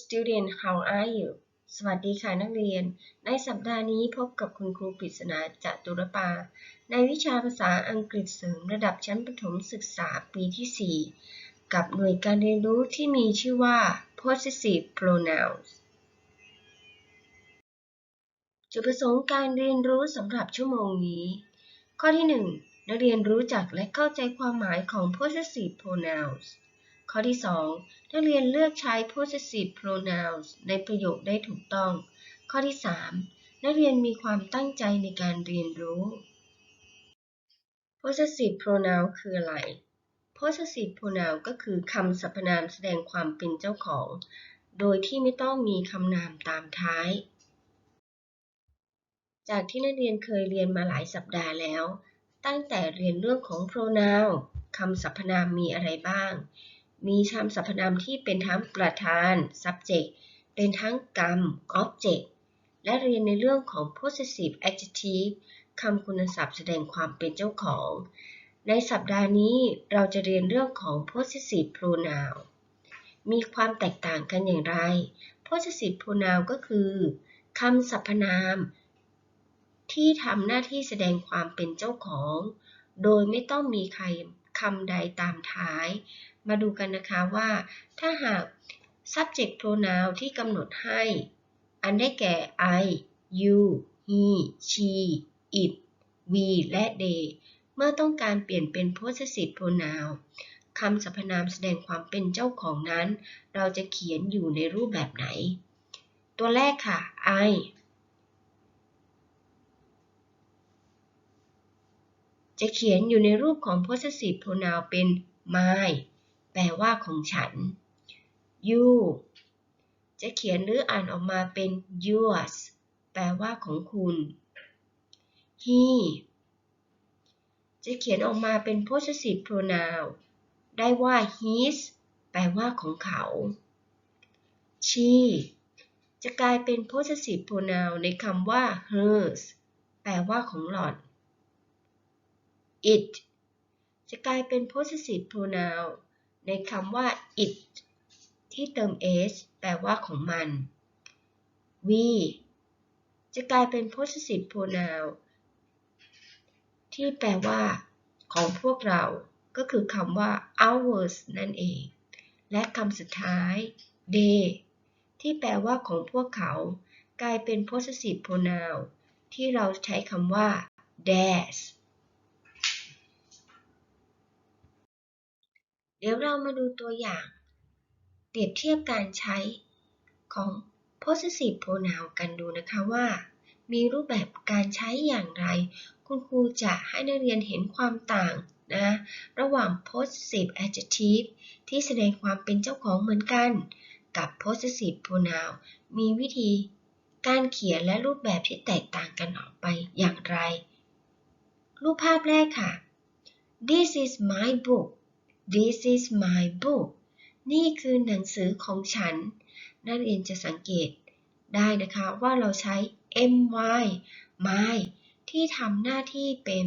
student how are you สวัสดีค่ะนักเรียน ในสัปดาห์นี้พบกับคุณครูปริศนาจตุรปา ในวิชาภาษาอังกฤษเสริมระดับชั้นประถมศึกษาปีที่ 4 กับหน่วยการเรียนรู้ที่มีชื่อว่า possessive pronouns จุดประสงค์การเรียนรู้สำหรับชั่วโมงนี้ ข้อที่ 1 นักเรียนรู้จักและเข้าใจความหมายของ possessive pronouns ข้อที่ 2 นักเรียนเลือกใช้ possessive pronouns ในประโยคได้ถูกต้อง ข้อที่ 3 นักเรียนมีความตั้งใจในการเรียนรู้ possessive pronoun คืออะไร possessive pronoun ก็คือคำสรรพนามแสดงความเป็นเจ้าของ โดยที่ไม่ต้องมีคำนามตามท้าย จากที่นักเรียนเคยเรียนมาหลายสัปดาห์แล้ว ตั้งแต่เรียนเรื่องของ pronoun คำสรรพนามมีอะไรบ้าง มีคำสรรพนามที่เป็นทั้งประธาน subject เป็นทั้งกรรม object และเรียนในเรื่องของ possessive adjective คำคุณศัพท์แสดงความเป็นเจ้าของ ในสัปดาห์นี้เราจะเรียนเรื่องของ possessive pronoun มีความแตกต่างกันอย่างไร possessive pronoun ก็คือคำสรรพนาม ที่ทำหน้าที่แสดงความเป็นเจ้าของ โดยไม่ต้องมีใครคำใดตามท้าย มาดูกันนะคะว่า ถ้าหาก subject pronoun ที่กำหนดให้ อันได้แก่ I you he she it we และ they เมื่อต้องการเปลี่ยนเป็น possessive pronoun คำสรรพนามแสดงความเป็นเจ้าของนั้น เราจะเขียนอยู่ในรูปแบบไหน ตัวแรกค่ะ I จะเขียนอยู่ในรูปของ possessive pronoun เป็น my แปลว่าของฉัน you จะเขียนหรืออ่านออกมาเป็น yours แปลว่าของคุณ he จะเขียนออกมาเป็น possessive pronoun ได้ว่า his แปลว่าของเขา she จะกลายเป็น possessive pronoun ในคำว่า hers แปลว่าของหล่อน it จะกลายเป็น possessive pronoun ในคำว่า it ที่เติม s แปลว่าของมัน we จะกลายเป็น possessive pronoun ที่แปลว่า ของพวกเรา ก็คือคำว่า ours นั่นเอง และคำสุดท้าย they ที่แปลว่าของพวกเขา กลายเป็น possessive pronoun ที่เราใช้คำว่า theirs ดี๋ยวเรามาดูตัวอย่าง เปรียบเทียบการใช้ของ possessive pronoun กันดูนะคะว่า มีรูปแบบการใช้อย่างไร คุณครูจะให้นักเรียนเห็นความต่างนะระหว่าง possessive adjective ที่แสดงความเป็นเจ้าของเหมือนกัน กับ possessive pronoun มีวิธีการเขียนและรูปแบบที่แตกต่างกันออกไปอย่างไร รูปภาพแรกค่ะ This is my book This is my book นี่คือหนังสือของฉัน นักเรียนจะสังเกตได้นะคะว่าเราใช้ my my ที่ทำหน้าที่เป็น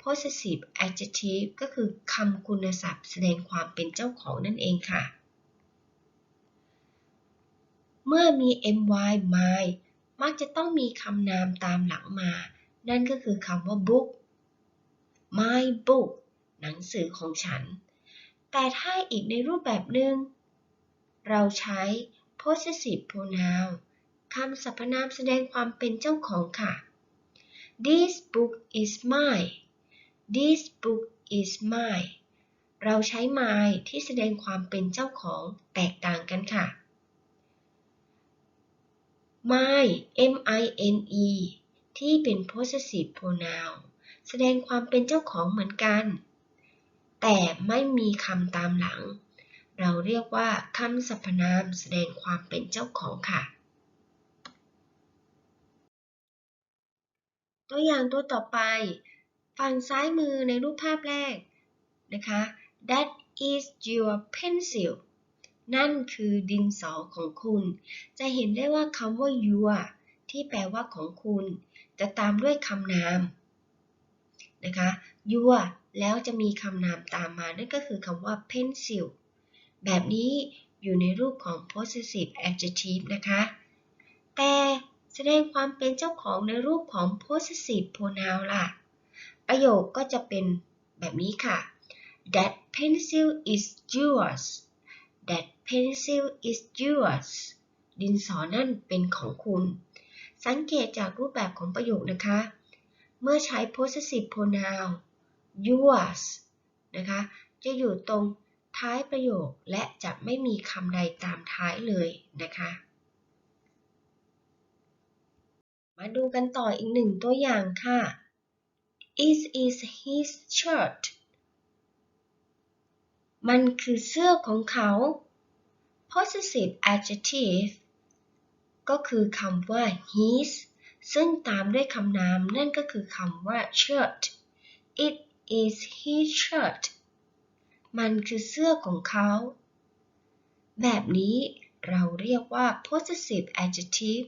possessive adjective ก็คือคำคุณศัพท์แสดงความเป็นเจ้าของนั่นเองค่ะ เมื่อมี my my มักจะต้องมีคำนามตามหลังมา นั่นก็คือคำว่า book my book หนังสือของฉัน แต่ถ้าอีกในรูปแบบหนึ่ง เราใช้ possessive pronoun คำสรรพนามแสดงความเป็นเจ้าของค่ะ This book is mine This book is mine เราใช้ mine ที่แสดงความเป็นเจ้าของแตกต่างกันค่ะ mine m i n e ที่เป็น possessive pronoun แสดงความเป็นเจ้าของเหมือนกัน แต่ไม่มีคำตามหลัง เราเรียกว่าคำสรรพนามแสดงความเป็นเจ้าของค่ะ ตัวอย่างตัวต่อไป ฝั่งซ้ายมือในรูปภาพแรกนะคะ that is your pencil นั่นคือดินสอของคุณ จะเห็นได้ว่าคำว่า your ที่แปลว่าของคุณ จะตามด้วยคำนามนะคะ your แล้วจะมีคำนามตามมา นั่นก็คือคำว่า pencil แบบนี้อยู่ในรูปของ possessive adjective นะคะ แต่แสดงความเป็นเจ้าของในรูปของ possessive pronoun ล่ะ ประโยคก็จะเป็นแบบนี้ค่ะ That pencil is yours That pencil is yours ดินสอนั่นเป็นของคุณ สังเกตจากรูปแบบของประโยคนะคะ เมื่อใช้ possessive pronoun yours นะคะจะอยู่ตรงท้ายประโยคและจะไม่มีคำใดตามท้ายเลยนะคะ มาดูกันต่ออีกหนึ่งตัวอย่างค่ะ It is his shirt มันคือเสื้อของเขา possessive adjective ก็คือคำว่า his ซึ่งตามด้วยคำนามนั่นก็คือคำว่า shirt it is his shirt มันคือเสื้อของเขา แบบนี้เราเรียกว่า possessive adjective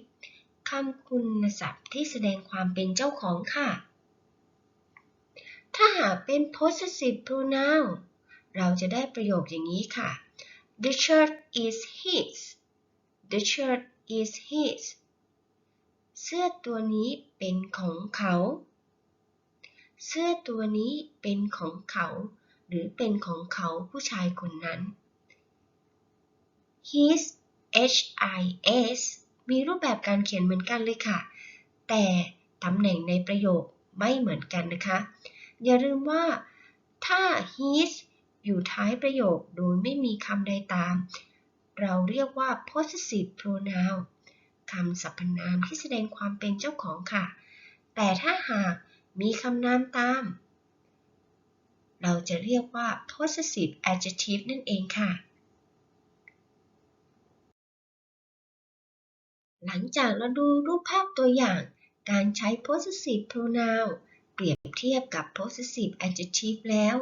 คำคุณศัพท์ที่แสดงความเป็นเจ้าของค่ะ ถ้าหากเป็น possessive pronoun เราจะได้ประโยคอย่างนี้ค่ะ The shirt is his The shirt is his เสื้อตัวนี้เป็นของเขา เสื้อตัวนี้เป็นของเขา หรือเป็นของเขาผู้ชายคนนั้น his h i s มีรูปแบบการเขียนเหมือนกันเลยค่ะ แต่ตำแหน่งในประโยคไม่เหมือนกันนะคะ อย่าลืมว่าถ้า his อยู่ท้ายประโยคโดยไม่มีคำใดตาม เราเรียกว่า possessive pronoun คำสรรพนามที่แสดงความเป็นเจ้าของค่ะ แต่ถ้าหาก มีคำนามตาม เราจะเรียกว่า possessive adjective นั่นเองค่ะ หลังจากเราดูรูปภาพตัวอย่าง การใช้ possessive pronoun เปรียบเทียบกับ possessive adjective แล้ว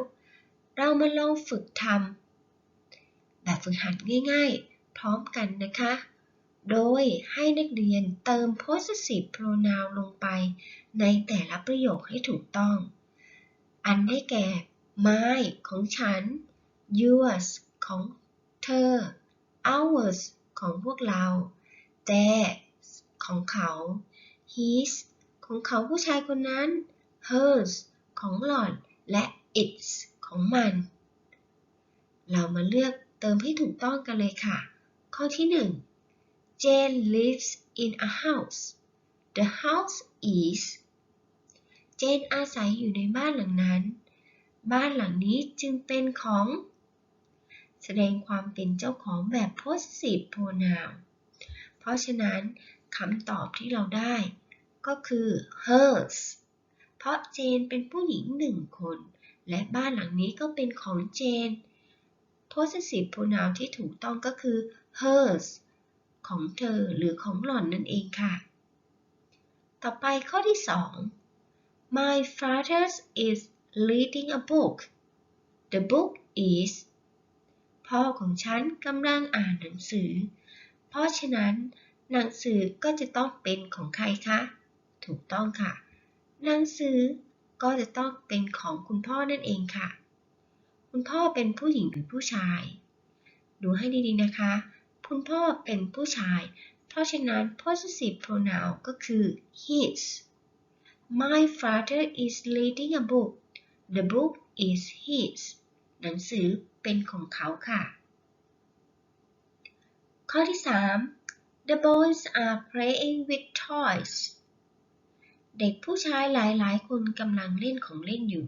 เรามาลองฝึกทำแบบฝึกหัดง่ายๆ พร้อมกันนะคะ โดยให้นักเรียนเติม possessive pronoun ลงไป ในแต่ละประโยคให้ถูกต้อง อันได้แก่ my ของฉัน yours ของเธอ ours ของพวกเรา theirs ของเขา his ของเขาผู้ชายคนนั้น hers ของหล่อน และ its ของมัน เรามาเลือกเติมให้ถูกต้องกันเลยค่ะ ข้อที่ 1 Jane lives in a house the house is เจนอาศัยอยู่ในบ้านหลังนั้น บ้านหลังนี้จึงเป็นของ แสดงความเป็นเจ้าของแบบ possessive pronoun เพราะฉะนั้นคำตอบที่เราได้ ก็คือ hers เพราะเจนเป็นผู้หญิงหนึ่งคน และบ้านหลังนี้ก็เป็นของเจน possessive pronoun ที่ถูกต้องก็คือ hers ของเธอหรือของหล่อนนั่นเองค่ะ ต่อไปข้อที่ 2 My father is reading a book the book is พ่อของฉันกำลังอ่านหนังสือ เพราะฉะนั้น หนังสือก็จะต้องเป็นของใครคะ ถูกต้องค่ะ หนังสือก็จะต้องเป็นของคุณพ่อนั่นเองค่ะ คุณพ่อเป็นผู้หญิงหรือผู้ชาย ดูให้ดีๆนะคะ คุณพ่อเป็นผู้ชาย เพราะฉะนั้น possessive pronoun ก็คือ his My father is reading a book the book is his หนังสือเป็นของเขาค่ะ ข้อที่ 3 The boys are playing with toys เด็กผู้ชายหลายๆ คนกำลังเล่นของเล่นอยู่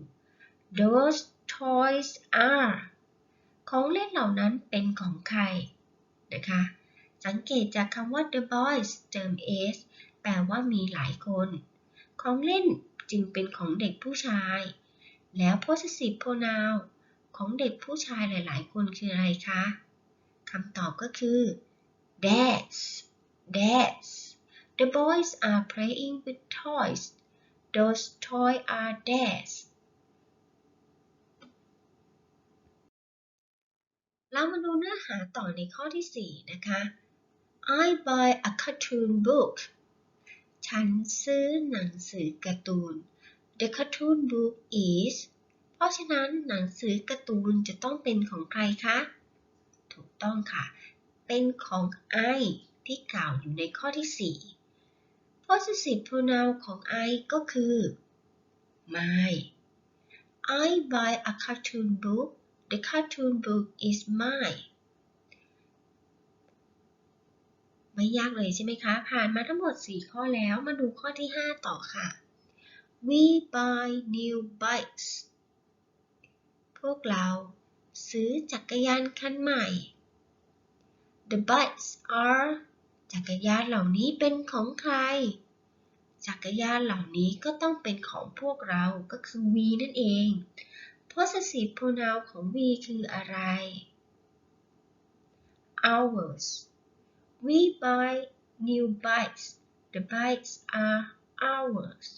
Those toys are ของเล่นเหล่านั้นเป็นของใคร นะคะ สังเกตจากคำว่า the boys เติม s แปลว่ามีหลายคน ของเล่นจึงเป็นของเด็กผู้ชาย แล้ว possessive pronoun ของเด็กผู้ชายหลาย ๆ คนคืออะไรคะคำตอบก็คือ theirs theirs the boys are playing with toys those toys are theirs เรามาดูเนื้อหาต่อในข้อที่ 4 นะคะ I buy a cartoon book ฉันซื้อหนังสือการ์ตูน The cartoon book is เพราะฉะนั้นหนังสือการ์ตูนจะต้องเป็นของใครคะ ถูกต้องค่ะ เป็นของ I ที่กล่าวอยู่ในข้อที่ 4 possessive pronoun ของ I ก็คือ my I buy a cartoon book the cartoon book is mine ไม่ยากเลยใช่ไหมคะ ผ่านมาทั้งหมด 4 ข้อแล้ว มาดูข้อที่ 5 ต่อค่ะ we buy new bikes พวกเราซื้อจักรยานคันใหม่ the bikes are จักรยานเหล่านี้เป็นของใคร จักรยานเหล่านี้ก็ต้องเป็นของพวกเรา ก็คือ we นั่นเอง possessive pronoun ของ we คืออะไร ours we buy new bikes the bikes are ours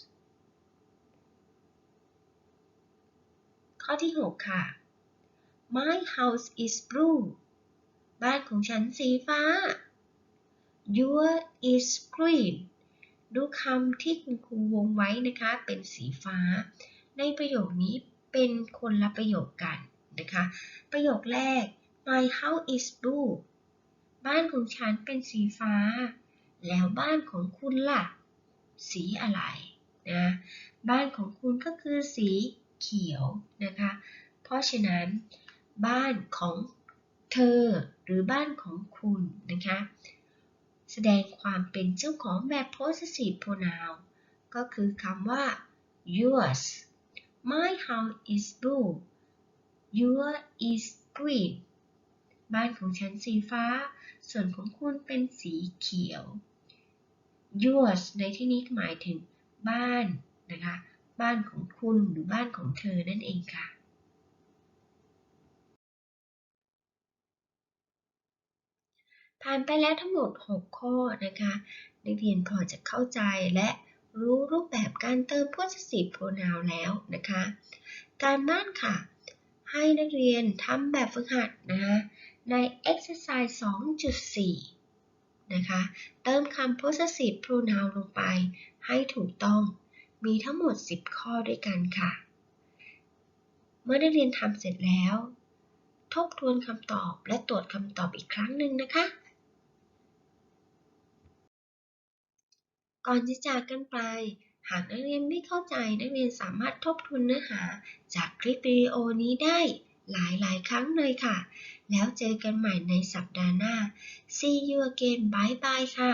ข้อที่ 6 ค่ะ My house is blue บ้านของฉันสีฟ้า Your is green ดูคำที่คุณครูวงไว้นะคะ เป็นสีฟ้า ในประโยคนี้ เป็นคนละประโยคกันนะคะ ประโยคแรก My house is blue บ้านของฉันเป็นสีฟ้า แล้วบ้านของคุณล่ะ สีอะไรนะบ้านของคุณก็คือสีเขียวนะคะ เพราะฉะนั้น บ้านของเธอหรือบ้านของคุณนะคะ แสดงความเป็นเจ้าของแบบ possessive pronoun ก็คือคำว่า yours my house is blue your is green บ้านของฉันสีฟ้า ส่วนของคุณเป็นสีเขียว yours ในที่นี้หมายถึงบ้านนะคะ บ้านของคุณหรือบ้านของเธอนั่นเองค่ะผ่านไปแล้วทั้งหมด 6 ข้อนะคะ นักเรียนพอจะเข้าใจและ รู้รูปแบบการเติม possessive pronoun แล้วนะคะ การบ้านค่ะ ให้นักเรียนทำแบบฝึกหัดนะคะใน exercise 2.4 นะคะ เติมคำ possessive pronoun ลงไป ให้ถูกต้อง มีทั้งหมด 10 ข้อด้วยกันค่ะ เมื่อได้เรียนทำเสร็จแล้ว ทบทวนคำตอบและตรวจคำตอบอีกครั้งหนึ่งนะคะ ก่อนจะจากกันไป หากนักเรียนไม่เข้าใจนักเรียนสามารถทบทวนเนื้อหา จากคลิปวิดีโอนี้ได้หลายๆครั้งเลยค่ะ แล้วเจอกันใหม่ในสัปดาห์หน้า See you again bye bye ค่ะ